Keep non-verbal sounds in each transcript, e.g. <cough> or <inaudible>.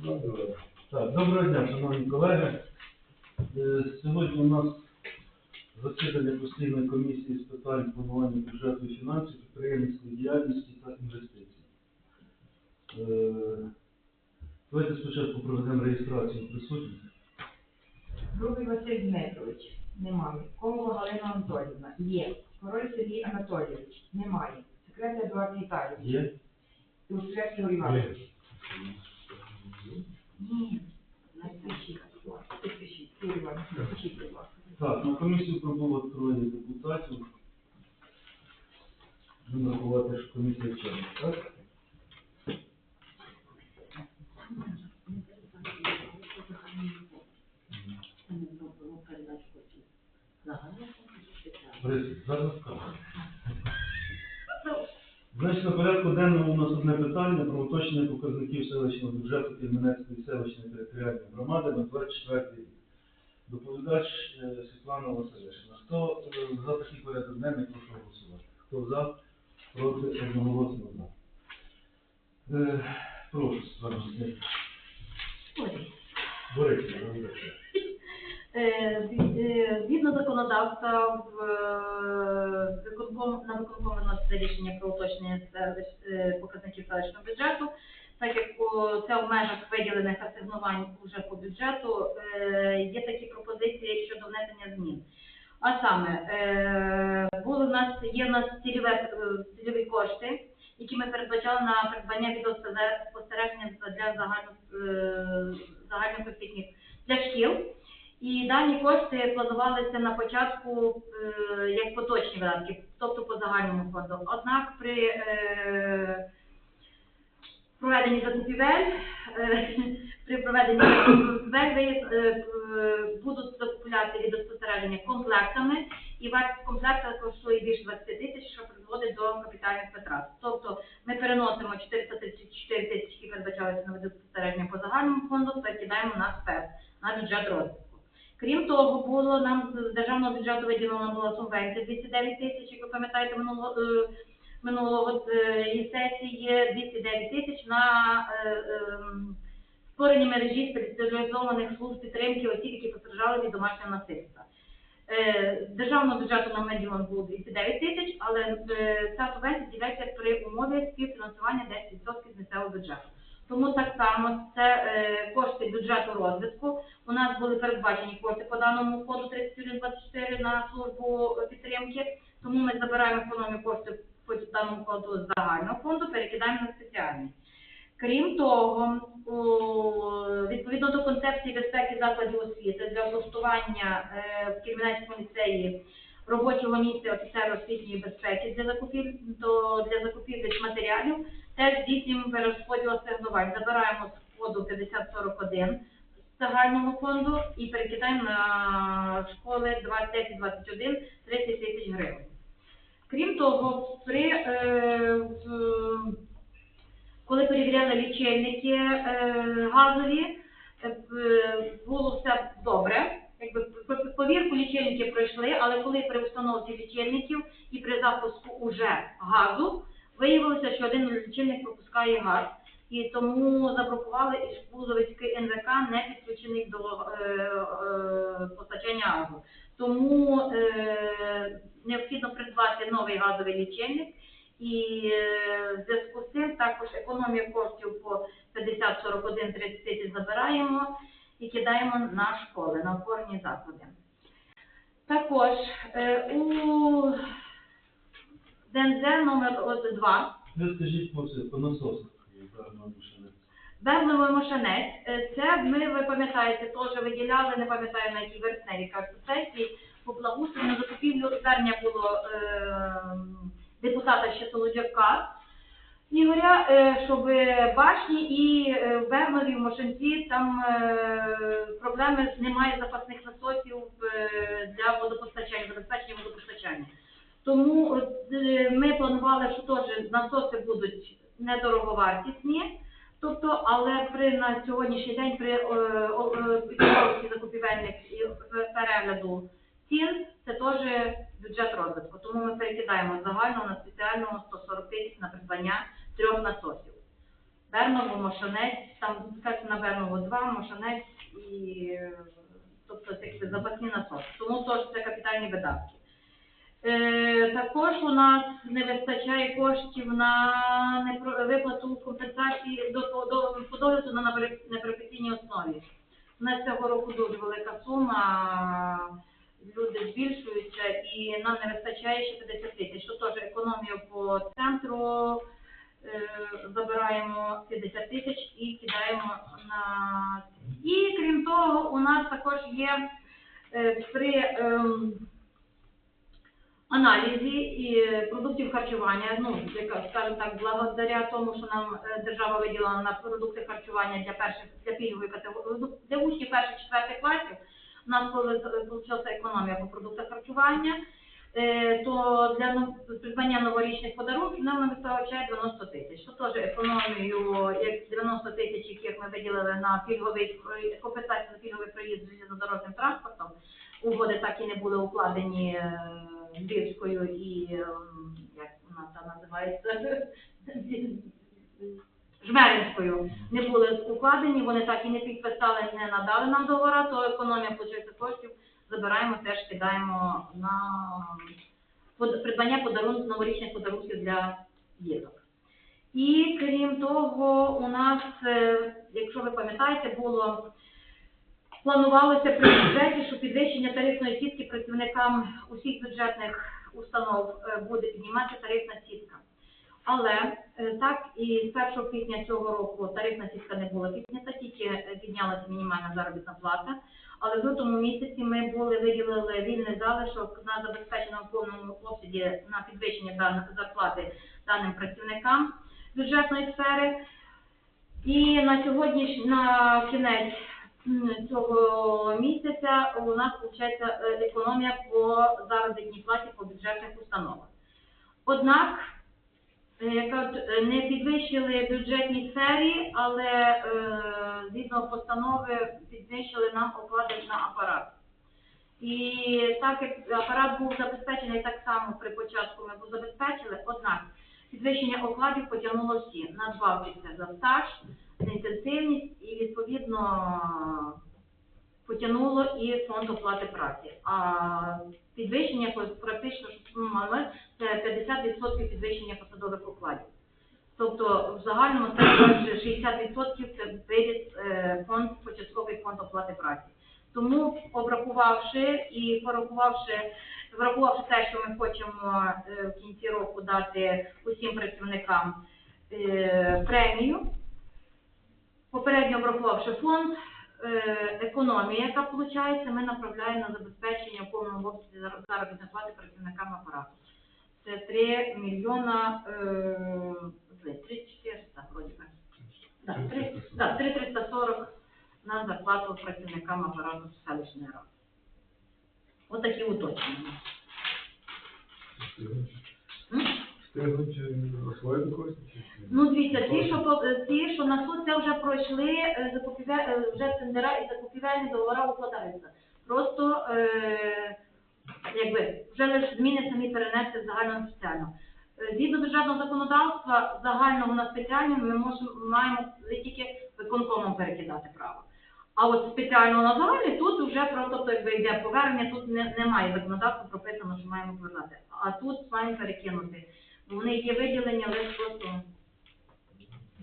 Так, доброго дня, шановні колеги. Е, Сьогодні у нас засідання постійної комісії з питань планування бюджету і фінансів, підприємницької діяльності та інвестицій. Е, Давайте спочатку проведемо реєстрацію присутніх. Грубий Василь Дмитрович. Немає. Ковова Галина Анатолівна. Є. Король Сергій Анатолійович. Немає. Секретар Едуард Віталійович. Є? Ігор Іванович. Ні. Напишіть. Напишіть. Ігор Іванович, напишіть, будь ласка. Так, на комісію прибуло троє депутатів. Будемо рахувати, що комісія член, так? Борис, зараз скажу. Значить, на порядку денному у нас одне питання про уточнення показників селищного бюджету Кельменецької селищної територіальної громади на 24 рік. Доповідач е, Світлана Василишина. Хто е, за такий порядок денний, прошу голосувати. Хто за, проти, одноголосно за. Е, Прошу, Світлана Василишина. Борис, розумієте. Е, зі- е, Згідно законодавства, в е, виконком, на виконком виноситься рішення про уточнення селищ- е, показників селищного бюджету. Так як це в межах виділених асигнувань вже по бюджету, е, є такі пропозиції щодо внесення змін. А саме, е, були в нас, є в нас цільове, е, цільові кошти, які ми передбачали на придбання відеоспостереження для загально, загальноосвітніх для шкіл. І дані кошти планувалися на початку як поточні видатки, тобто по загальному фонду. Однак при проведенні закупівель, е, <laughs> при проведенні закупівель е, е, будуть закупляти відеоспостереження комплектами, і вартість комплекта коштує більше 20 тисяч, що призводить до капітальних витрат. Тобто ми переносимо 434 тисячі, які передбачалися на відеоспостереження по загальному фонду, перекидаємо на СПЕД, на бюджет розвитку. Крім того, було нам з державного бюджету виділена була субвенція 209 тисяч, як ви пам'ятаєте, минулого, минулого е, сесії 209 тисяч на е, ем, створення мережі спеціалізованих служб підтримки осіб, які постраждали від домашнього насильства. Е, державного бюджету нам виділено було 209 тисяч, але е, ця субвенція з'являється при умові співфінансування 10% з місцевого бюджету. Тому так само це е, кошти бюджету розвитку. У нас були передбачені кошти по даному фонду 3124 на службу е, підтримки. Тому ми забираємо економію коштів по даному фонду з загального фонду, перекидаємо на спеціальний. Крім того, відповідно до концепції безпеки закладів освіти для облаштування е, в Кільменецькому ліцеї робочого місця офіцера освітньої безпеки для закупівлі для закупівлі матеріалів, теж здійснюємо перерозподіл асигнувань. Забираємо з коду 5041 з загального фонду і перекидаємо на школи 20-21 30 тисяч гривень. Крім того, при е, коли перевіряли лічильники е, газові, е, було все добре. Якби повірку лічильники пройшли, але коли при установці лічильників і при запуску уже газу виявилося, що один лічильник пропускає газ. І тому заблокували і Шпузовицький НВК не підключений до е, е, постачання газу. Тому е, необхідно придбати новий газовий лічильник. І е, в зв'язку з цим також економію коштів по 50, 41, 30 тисяч забираємо і кидаємо на школи, на опорні заклади. Також е, у ДНЗ номер 2 Ви скажіть по це, по насосах. Берновий Мошанець, е, це ми, ви пам'ятаєте, теж виділяли, не пам'ятаю на якій версневій кажуть, сесії, благоустрою на закупівлю звернення було е, депутата ще Солодяка, Ігоря, е, щоб башні і е, в Бернові, в Мошенці, там е, проблеми, немає запасних насосів е, для водопостачання, забезпечення водопостачання. Тому е, ми планували, що теж насоси будуть недороговартісні, Тобто, але при на сьогоднішній день при е, е, підготовці закупівельних е, перегляду цін це теж бюджет розвитку. Тому ми перекидаємо з загального на спеціального 140 тисяч на придбання трьох насосів. Берново, Мошанець, там на Берново 2, Мошанець і тобто якби запасні насоси. Тому теж це капітальні видатки. Е, також у нас не вистачає коштів на виплату компенсації до, до, догляду на непрофесійній основі. У нас цього року дуже велика сума, люди збільшуються і нам не вистачає ще 50 тисяч. Що теж економію по центру е, забираємо 50 тисяч і кидаємо на... І крім того, у нас також є е, при ем, аналізі і продуктів харчування, ну, яка, скажімо так, благодаря тому, що нам е, держава виділила на продукти харчування для перших, для пільгової категорії, для учнів перших, четвертих класів, у нас коли вийшла економія по продуктах харчування, е, то для придбання новорічних подарунків нам не вистачає 90 тисяч. Що теж економію, як 90 тисяч, яких ми виділили на пільговий компенсацію за пільговий проїзд з залізнодорожним транспортом, угоди так і не були укладені е, Львівською і ем, як вона там називається Жмеринською не були укладені, вони так і не підписали, не надали нам договора, то економія виходить коштів забираємо, теж кидаємо на придбання подарунків, новорічних подарунків для діток. І крім того, у нас, е, якщо ви пам'ятаєте, було планувалося при бюджеті, що підвищення тарифної сітки працівникам усіх бюджетних установ е, буде піднімати тарифна сітка. Але так і з 1 квітня цього року тарифна сітка не була піднята, тільки е, піднялася мінімальна заробітна плата. Але в лютому місяці ми були виділили вільний залишок на забезпечення в повному обсязі на підвищення зарплати даним працівникам бюджетної сфери. І на сьогодні, на кінець цього місяця у нас виходить економія по заробітній платі по бюджетних установах. Однак, е, яка от, е, не підвищили бюджетній сфері, але е, згідно постанови підвищили нам оклади на апарат. І так як апарат був забезпечений так само при початку ми був забезпечили, однак підвищення окладів потягнуло всі. Надбавки це за стаж, за інтенсивність і відповідно потягнуло і фонд оплати праці. А підвищення практично мали це 50% підвищення посадових окладів. Тобто в загальному це майже 60% це виріс е, фонд, початковий фонд оплати праці. Тому обрахувавши і порахувавши, врахувавши те, що ми хочемо е, в кінці року дати усім працівникам е, премію, попередньо обрахувавши фонд, економія, яка виходить, ми направляємо на забезпечення в повному обсязі зар- заробітної плати працівникам апарату. Це 3 мільйона, е, 3400, вроді би. Да, 3, да, 3340 на зарплату працівникам апарату селищної ради. Ось такі уточнення. Ну, дивіться, ті, що по- е, ті, що на суд, це вже пройшли е, закупівель, е, вже тендера і закупівельні договори укладаються. Просто е, якби вже лише зміни самі перенести з загального. Е, Згідно державного законодавства, з загального на спеціальне ми можемо маємо тільки виконкомом перекидати право. А от спеціально на загальний тут вже просто тобто, якби йде повернення, тут не, немає законодавства прописано, що маємо повернути. А тут маємо перекинути. Бо вони є виділення, лише просто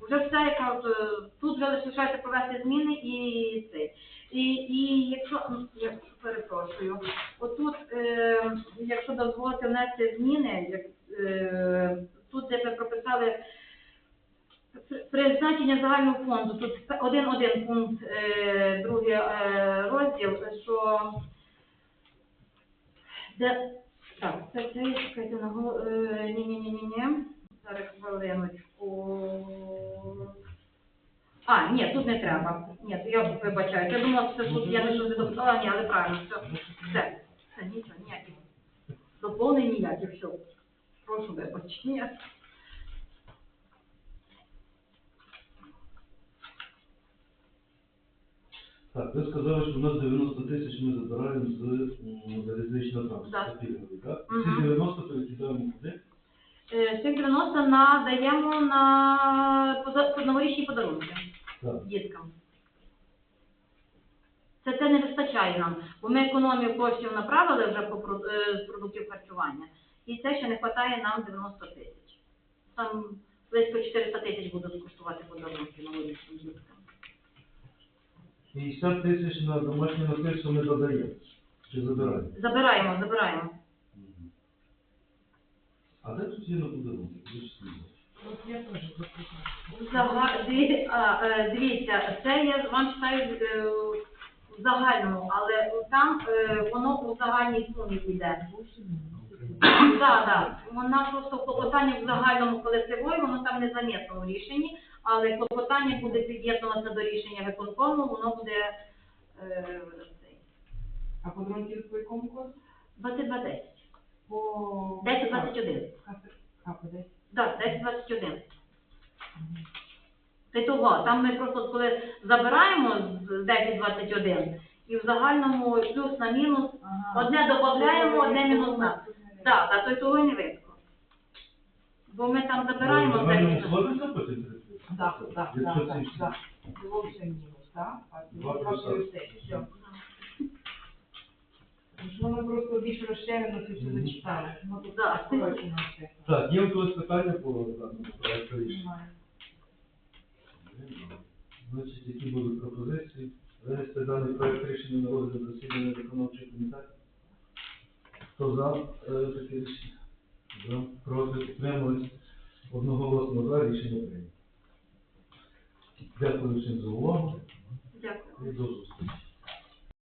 вже все, от, е, тут вже лишається провести зміни і це. І, і якщо я перепрошую, отут, е, якщо дозволити внести зміни, як, е, тут де ви прописали призначення загального фонду, тут один-один пункт, е, другий е, розділ, що де так, це це чекайте на го- е, ні, ні, ні, ні, ні. Зараз хвилиночку. А, ні, тут не треба. Ні, я вибачаю. Я думала, що це тут я не щось дописала, ні, але правильно, все. Все, все, нічого, ніяких. Доповнень ніяких, все. Прошу вибачення. Так, ви сказали, що у нас 90 тисяч ми забираємо з м, залізничного Так. транспорту, пільговий, так? Мгм. Ці 90 перекидаємо куди? Е, Цих 90 надаємо на поза- новорічні подарунки Так. діткам. Це це не вистачає нам, бо ми економію коштів направили вже по про- е, з продуктів харчування, і це ще не вистачає нам 90 тисяч. Там близько 400 тисяч будуть коштувати подарунки новорічним діткам. 50 тисяч на домашнє насильство ми додаємо. Чи забираємо? Забираємо, забираємо. А де тут є на. Зага- а, е, Дивіться, це я вам читаю е, в загальному, але там е, воно у загальній сумі йде. Так, так. Вона просто клопотання в загальному колективої, воно там не замітно у рішенні, але клопотання буде під'єднуватися до рішення виконкому, воно буде е, цей, А подарунки по якому коду? 22-10. По... 10-21. А, по 10. Так, 10-21. Це того, там ми просто коли забираємо з 10-21 і в загальному плюс на мінус, Ага. одне додаємо, одне мінусне. Так, так, то й того і не видно. Бо ми там забираємо В загальному 10. запитати? Так, так, так, так, так. Було все мінус, так? Все. Воно просто більш розширено це все Мгм. зачитали. Ну, тут Так. скорочено все. Так, є у когось питання по даному проекту рішення? Немає. Значить, які будуть пропозиції? Винести даний проект рішення на розгляд засідання виконавчого комітету. Хто за е, таке рішення? За, проти, підтримались. Одноголосно за рішення прийнято. Дякую всім за увагу Дякую. і до зустрічі.